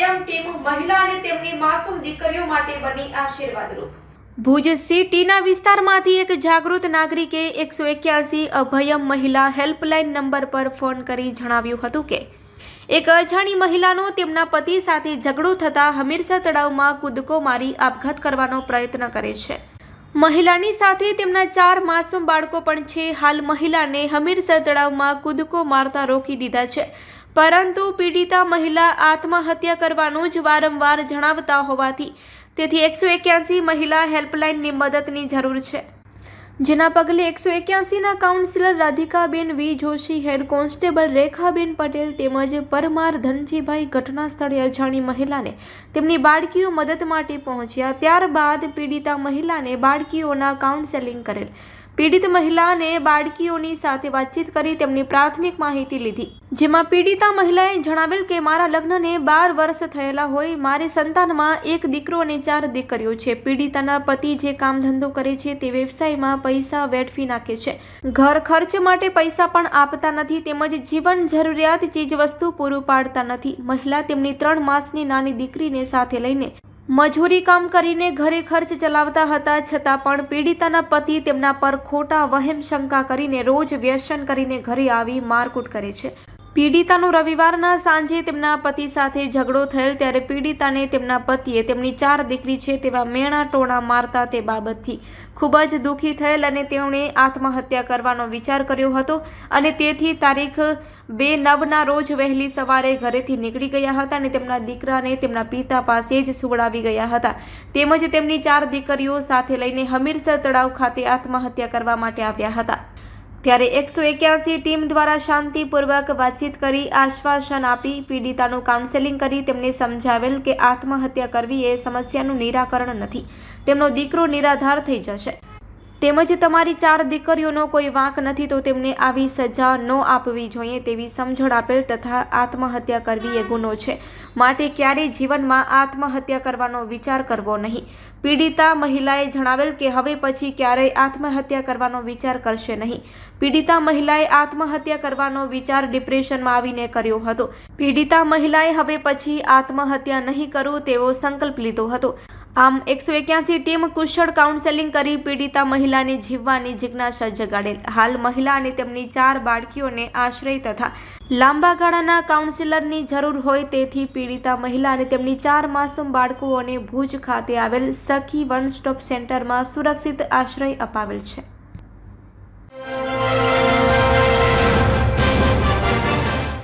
મહિલા અને તેમની માસૂમ દીકરીઓ માટે બની આશીર્વાદરૂપ. ભુજ સિટીના વિસ્તારમાંથી એક જાગૃત નાગરિકે એકસો એક્યાસી અભયમ મહિલા હેલ્પલાઇન નંબર પર ફોન કરી જણાવ્યું હતું કે, એક અજાણી મહિલાનો તેમના પતિ સાથે ઝઘડો થતાં હમીરસર તળાવમાં કૂદકો મારી આપઘાત કરવાનો પ્રયત્ન કરે છે. મહિલાની સાથે તેમના ચાર માસૂમ બાળકો પણ છે. હાલ મહિલાને હમીરસર તળાવમાં કૂદકો મારતા રોકી દીધા છે. પરંતુ પીડિતા મહિલા આત્મહત્યા કરવાનું જ વારંવાર જણાવતા હોવાથી તેથી એકસો એક્યાસી મહિલા હેલ્પલાઇનની મદદની જરૂર છે. જેના પગલે એકસો એક્યાસીના councillor Radhikaben V. Joshi, head constable Rekhaben Patel તેમજ પરમાર ધનજીભાઈ ઘટના સ્થળે અજાણી મહિલાને તેમની બાળકીઓ મદદ માટે પહોંચ્યા. ત્યારબાદ પીડિતા મહિલાને બાળકીઓના કાઉન્સેલિંગ કરેલ. પીડિત મહિલાને બાળકીઓની સાથે વાતચીત કરી તેમની પ્રાથમિક માહિતી લીધી. જેમાં પીડિતા મહિલાએ જણાવેલ કે, મારા લગ્નને બાર વર્ષ થયેલા હોય, મારી સંતાનમાં એક દીકરો અને ચાર દીકરીઓ છે. પીડિતાના પતિ જે કામ ધંધો કરે છે તે વ્યવસાયમાં પૈસા વેડફી નાખે છે. ઘર ખર્ચ માટે પૈસા પણ આપતા નથી, તેમજ જીવન જરૂરિયાત ચીજવસ્તુ પૂરું પાડતા નથી. મહિલા તેમની ત્રણ માસની નાની દીકરીને સાથે લઈને મજૂરી કામ કરીને ઘરે ખર્ચ ચલાવતા હતા. છતાં પણ પીડિતાના પતિ તેમના પર ખોટા વહેમ શંકા કરીને રોજ વ્યસન કરીને ઘરે આવી મારકૂટ કરે છે. પીડિતાનો રવિવારના સાંજે તેમના પતિ સાથે ઝઘડો થયેલ ત્યારે પીડિતાને તેમના પતિએ તેમની ચાર દીકરી છે તેવા મેણા ટોણા મારતા તે બાબતથી ખૂબ જ દુઃખી થયેલ અને તેમણે આત્મહત્યા કરવાનો વિચાર કર્યો હતો અને તેથી તારીખ બે નવના રોજ વહેલી સવારે ઘરેથી નીકળી ગયા હતા અને તેમના દીકરાને તેમના પિતા પાસે જ સુવડાવી ગયા હતા. તેમજ તેમની ચાર દીકરીઓ સાથે લઈને હમીરસર તળાવ ખાતે આત્મહત્યા કરવા માટે આવ્યા હતા. ત્યારે એકસો એક્યાસી ટીમ દ્વારા શાંતિપૂર્વક વાતચીત કરી આશ્વાસન આપી પીડિતાનું કાઉન્સેલિંગ કરી તેમને સમજાવેલ કે આત્મહત્યા કરવી એ સમસ્યાનું નિરાકરણ નથી. તેમનો દીકરો નિરાધાર થઈ જશે. તેમજ તમારી ચાર દીકરીઓનો કોઈ વાંક નથી તો તેમને આવી સજા ન આપવી જોઈએ તેવી સમજણ આપેલ તથા આત્મહત્યા કરવી એ ગુનો છે. માટે ક્યારેય જીવનમાં આત્મહત્યા કરવાનો વિચાર કરવો નહીં. પીડિતા મહિલાએ જણાવેલ કે હવે પછી ક્યારેય આત્મહત્યા કરવાનો વિચાર કરશે નહીં. પીડિતા મહિલાએ આત્મહત્યા કરવાનો વિચાર ડિપ્રેશનમાં આવીને કર્યો હતો. પીડિતા મહિલાએ હવે પછી આત્મહત્યા નહીં કરું તેવો સંકલ્પ લીધો હતો. આમ એકસો એક્યાસી ટીમ કુશળ કાઉન્સેલિંગ કરી પીડિતા મહિલાની જીવવાની જિજ્ઞાસા જગાડેલ. હાલ મહિલા અને તેમની ચાર બાળકીઓને આશ્રય તથા લાંબા ગાળાના કાઉન્સિલરની જરૂર હોય તેથી પીડિતા મહિલા અને તેમની ચાર માસૂમ બાળકોને ભુજ ખાતે આવેલ સખી વન સ્ટોપ સેન્ટરમાં સુરક્ષિત આશ્રય અપાવેલ છે.